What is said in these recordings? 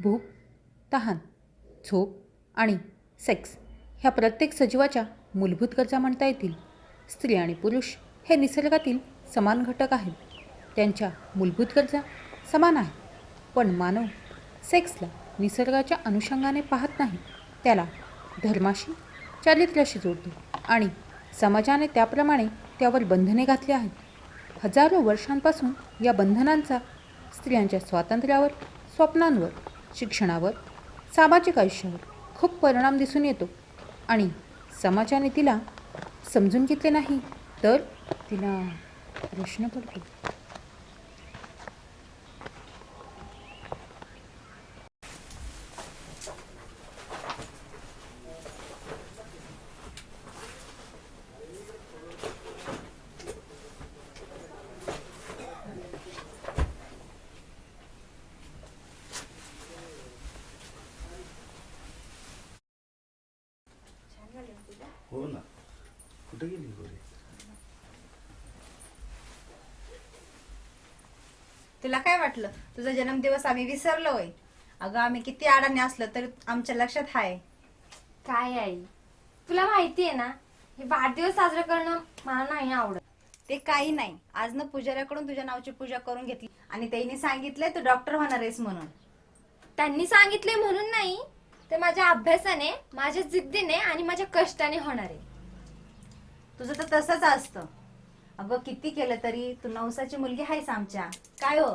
भूक तहान झोप आणि सेक्स ह्या प्रत्येक सजीवाच्या मूलभूत गरजा म्हणता येतील. स्त्री आणि पुरुष हे निसर्गातील समान घटक आहेत. त्यांच्या मूलभूत गरजा समान आहेत. पण मानव सेक्सला निसर्गाच्या अनुषंगाने पाहत नाही. त्याला धर्माशी चारित्र्याशी जोडतो आणि समाजाने त्याप्रमाणे त्यावर बंधने घातली आहेत. हजारो वर्षांपासून या बंधनांचा स्त्रियांच्या स्वातंत्र्यावर स्वप्नांवर शिक्षणावर सामाजिक आयुष्यावर खूप परिणाम दिसून येतो. आणि समाजाने तिला समजून घेतले नाही तर तिला प्रश्न पडतो हो ना कुठे गेली गोरी तुला काय वाटलं? तुझा जन्मदिवस आम्ही विसरलो होय. अगं आम्ही किती अडाणी असलो तरी आमच्या लक्षात आहे काय आई? तुला माहिती आहे ना हे वाढदिवस साजरा करणं मला नाही आवडत. ते काही नाही. आज ना पुजाऱ्याकडून तुझ्या नावची पूजा करून घेतली. आणि त्यांनी सांगितलंय तू डॉक्टर होणार आहेस म्हणून. त्यांनी सांगितले म्हणून नाही ते माझ्या अभ्यासाने माझ्या जिद्दीने आणि माझ्या कष्टाने होणार आहे. तुझं तर तसंच असतं. अगं किती केलं तरी? तू नवसाची मुलगी आहेस आमच्या. काय हो?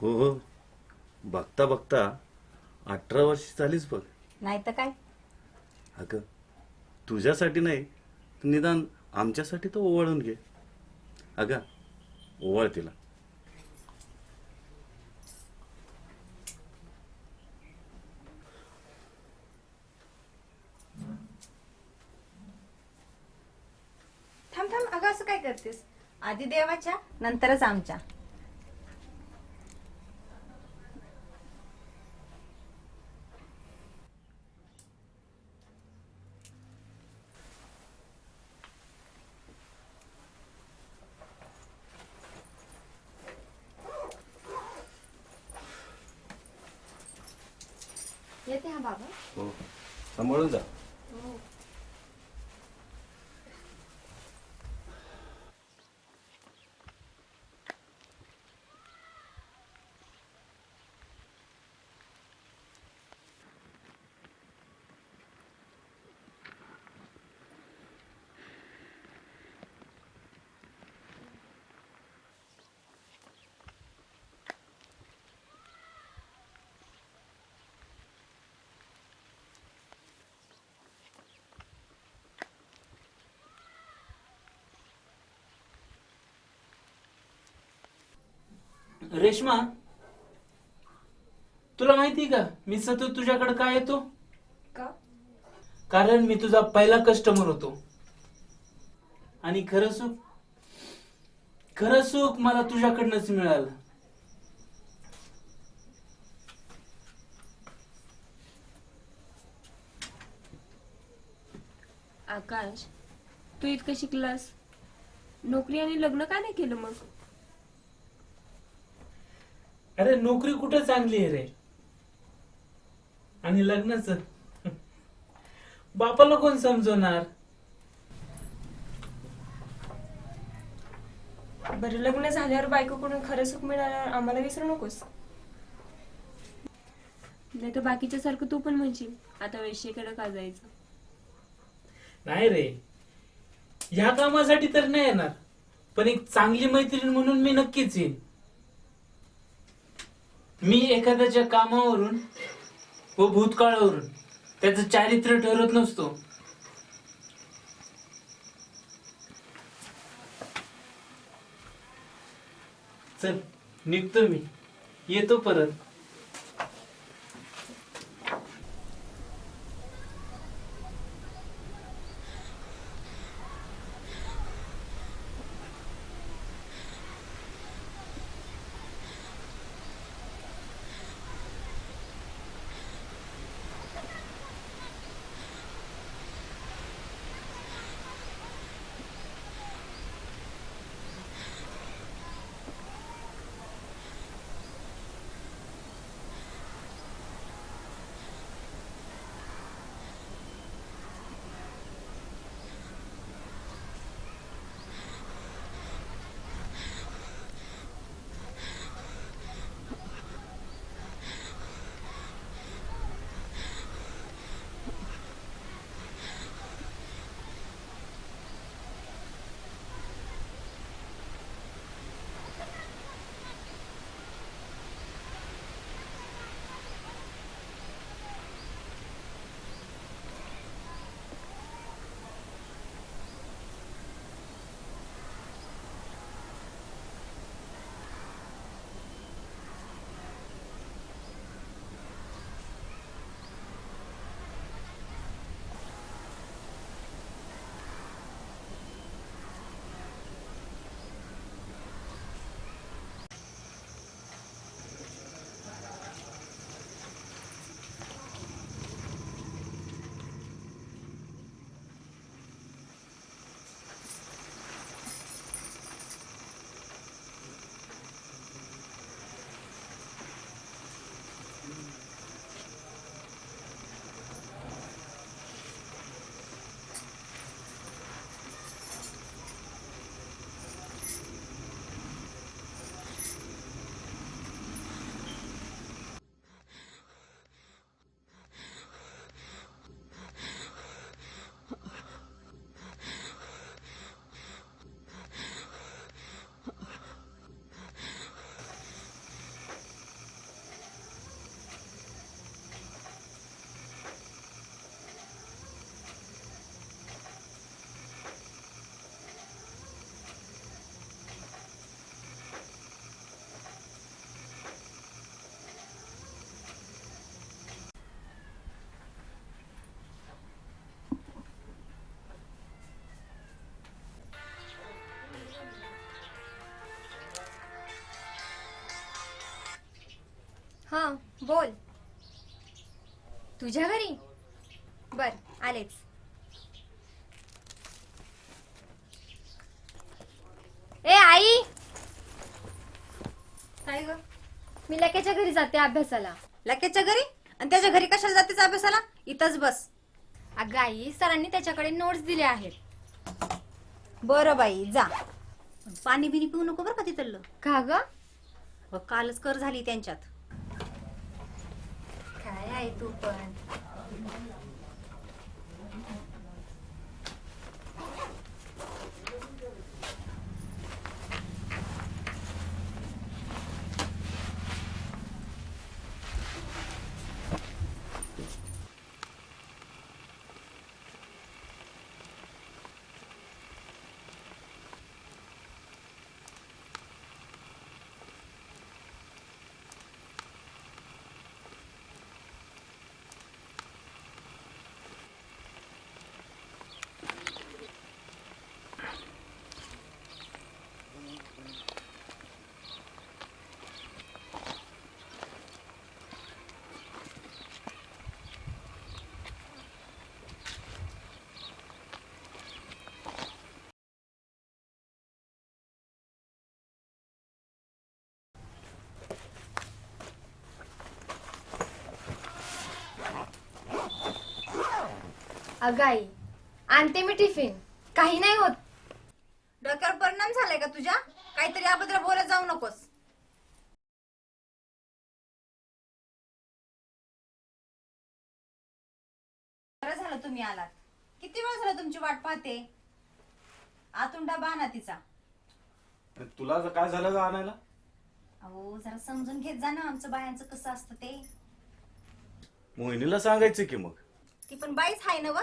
हो हो. बघता बघता अठरा वर्ष झालीच बघ. नाही तर काय? अगं तुझ्यासाठी नाही निदान आमच्यासाठी तर ओवाळून घे. अगं ओवाळ तिला थांब थांब अगं असं काय करतेस आधी देवाच्या नंतरच आमच्या. येते हा बाबा. हो. सांभाळून जा. रेश्मा तुला माहिती का? मी सतत तुझ्याकडे का येतो? का? कारण मी तुझा पहिला कस्टमर होतो. आणि खरं सुख खरं सुख मला तुझ्याकडनंच मिळालं. आकाश तू इतकं शिकलास? नोकरी आणि लग्न का नाही केलं मग? अरे नोकरी कुठं चांगली आहे रे? आणि लग्नाच? बापाला कोण समजवणार? बरं लग्न झाल्यावर बायकोकडून खरं सुख मिळाल्यावर आम्हाला विसरू नकोस. नाही तर बाकीच्या सारखं तू पण म्हणशील आता वैश्यकडे का जायचं? नाही रे. ह्या कामासाठी तर नाही येणार. पण एक चांगली मैत्रीण म्हणून मी नक्कीच येईन. मी एखाद्याच्या कामावरून व भूतकाळावरून त्याचं चारित्र्य ठरत नसतो. चल निघतो मी. येतो परत. हा बोल. तुझ्या घरी? बर आलेच. ए आई! काय ग? मी लकेच्या घरी जाते अभ्यासाला. लकेच्या घरी? आणि त्याच्या घरी कशाला जातेच अभ्यासाला? इथंच बस. अगं आई सरांनी त्याच्याकडे नोट्स दिले आहेत. बरं बाई जा. पाणी बिनी पिऊ नको बरं का तिथलं? का ग? व कालच कर झाली त्यांच्यात. 2.5, 2.5. अगाई. आणते मी टिफिन. काही नाही होत. डोक्यावर परिणाम झालाय का तुझ्या? काहीतरी याबद्दल बोलत जाऊ नकोस. बरं झालं तुम्ही आलात. किती वेळ झाला तुमची वाट पाहते? आतून डबा आणा तिचा. तुला काय झालं आणायला? अहो जरा समजून घेत जा ना आमचं बायांचं कसं असतं ते. मोहिनीला सांगायचं की मग? ती पण बाईच हाय ना व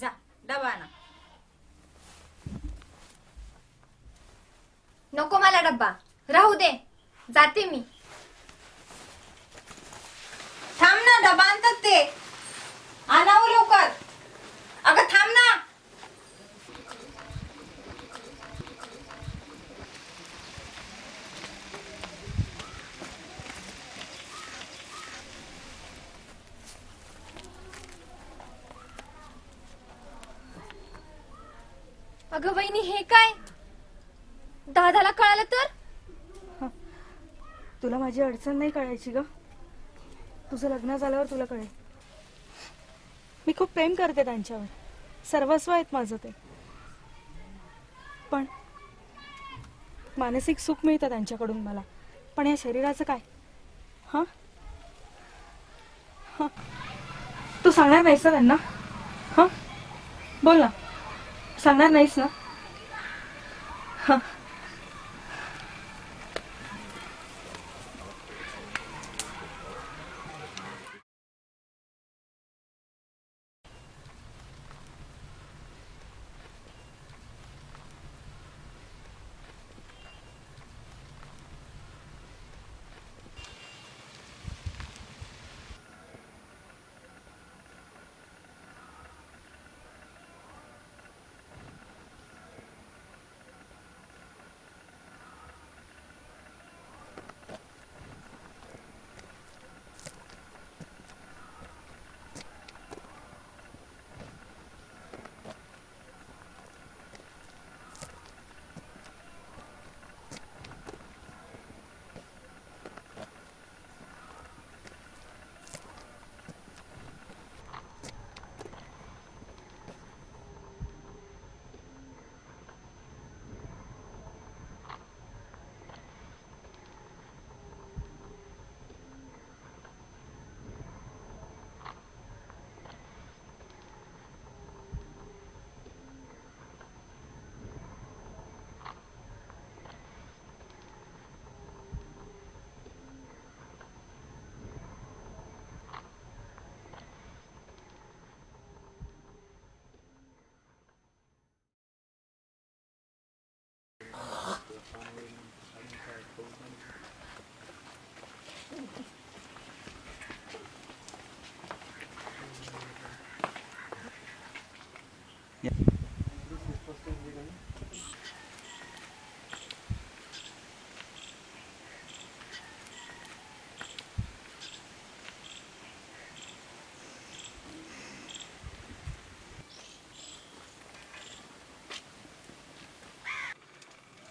जा डबा आणा. नको मला डब्बा. राहू दे. जाते मी. थांब ना डबा आणतात ते. आणावं लवकर. अगं थांब ना. अगं वहिनी हे काय? दादाला कळालं तर? तुला माझी अडचण नाही कळायची ग. तुझं लग्न झाल्यावर तुला कळेल. मी खूप प्रेम करते त्यांच्यावर. सर्वस्व आहेत माझं ते. पण मानसिक सुख मिळतं त्यांच्याकडून मला. पण या शरीराचं काय? हां? हां. तू सांगणार नाहीस त्यांना? हां? बोल ना. सांगणार नाहीस ना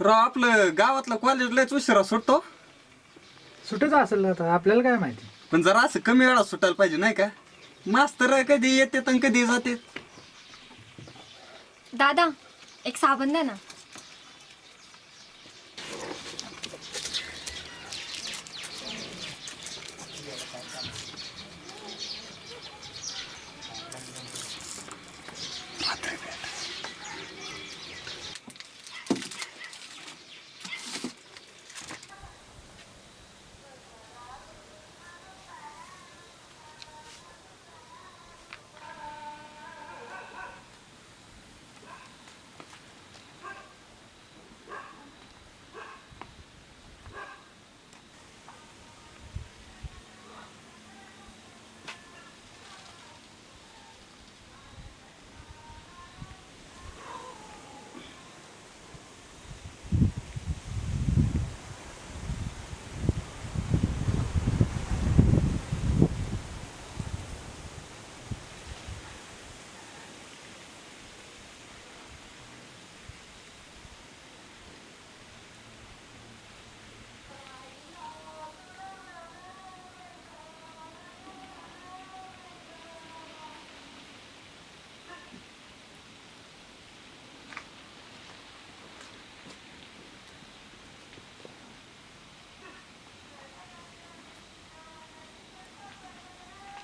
राव आपलं गावातलं कॉलेज लयच उशिरा सुटतो. सुटच असेल ना आता आपल्याला काय माहिती? पण जरा असं कमी वेळा सुटायला पाहिजे नाही का? मास्तर कधी येते आणि कधी जाते. दादा एक साबण द्या ना.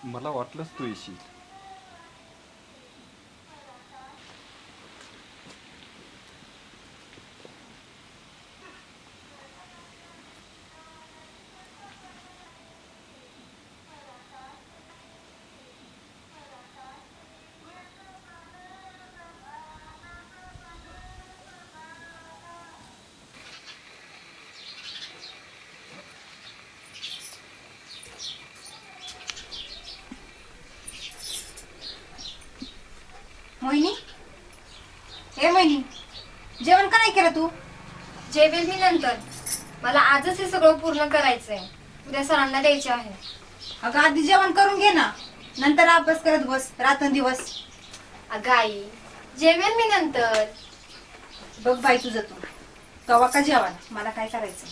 मला वाटलंच तू येशील मोहिनी हे मोहिनी जेवण का नाही केलं तू? जेवेल मी नंतर. मला आजच हे सगळं पूर्ण करायचंय. उद्या सरांना द्यायचे आहे. अगं आधी जेवण करून घे ना. नंतर अभ्यास करत बस. रात्रंदिवस अगं आई जेवेल मी नंतर. बघ बाई तुझं तू. कवा का जेवण? मला काय करायचं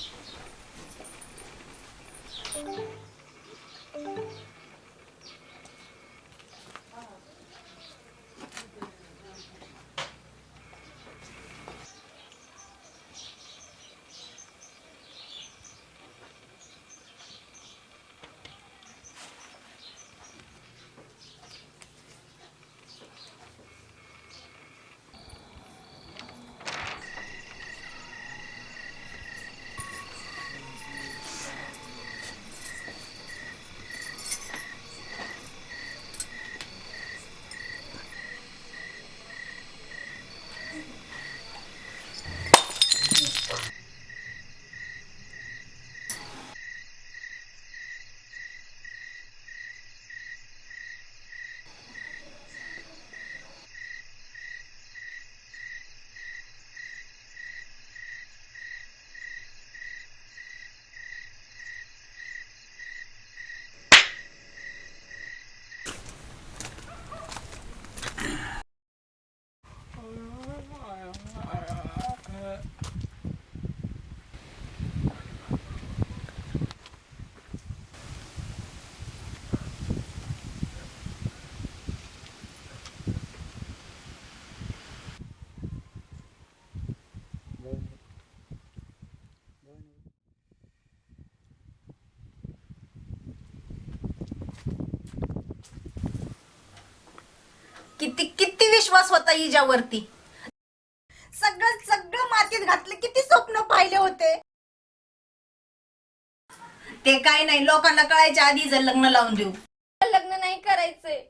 होता हिच्यावरती सगळं सगळं मातीत घातलं किती स्वप्न पाहिले होते. ते काय नाही लोकांना कळायच्या आधी जर लग्न लावून देऊ. लग्न नाही करायचंय.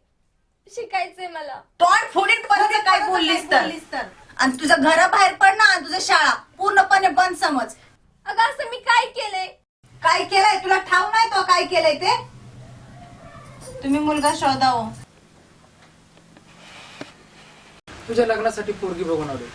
शिकायचंय मला. तोंड फोडीन परत काय बोललीस तर. आणि तुझं घराबाहेर पड ना आणि तुझं शाळा पूर्णपणे बंद समज. अगं असं मी काय केलंय? काय केलंय? तुला ठाव नाही तो काय केलंय ते? तुम्ही मुलगा शोधा हो तुझ्या लग्नासाठी पोरगी बघून आलो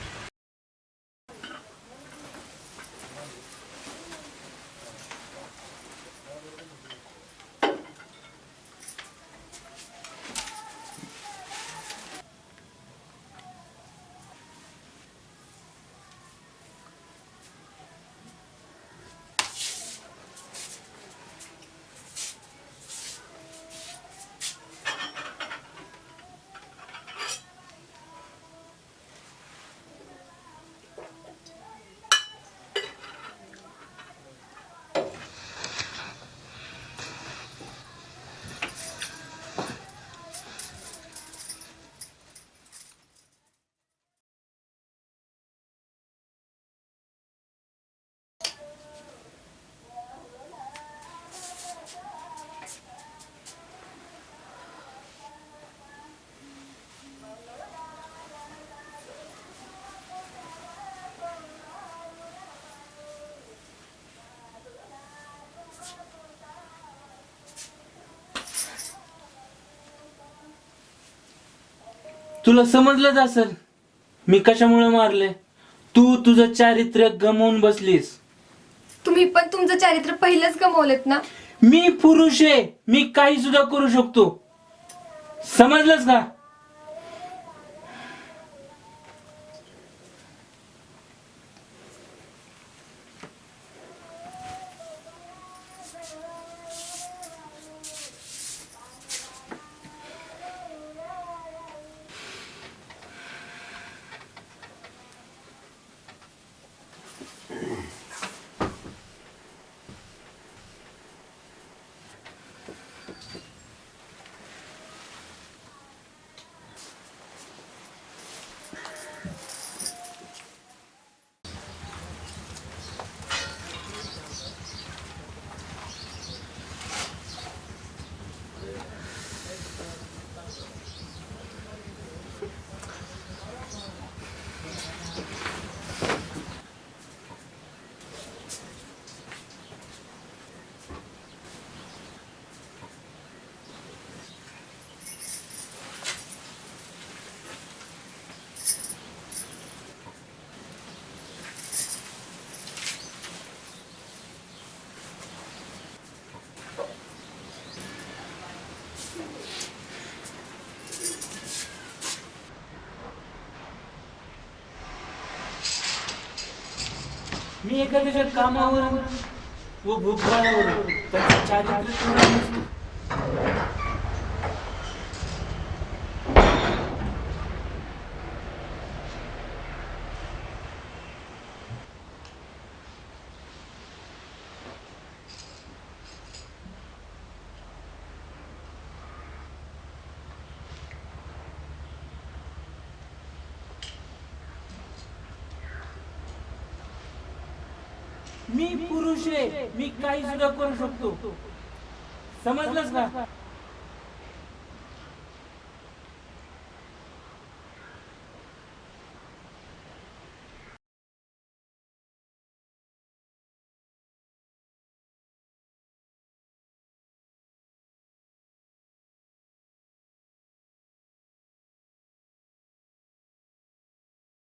तुला समजलंच असेल. मी कशामुळे मारले तू तुझं चारित्र्य गमावून बसलीस. तुम्ही पण तुमचं चारित्र्य पहिलंच गमावलेत ना? मी पुरुष आहे. मी काही सुद्धा करू शकतो. समजलंच का? मी एका दिवसात कामावरून व भूतकाळावर त्याचं चारित्र्य मी पुरुष आहे मी काही सुद्धा करू शकतो. समजलंच का?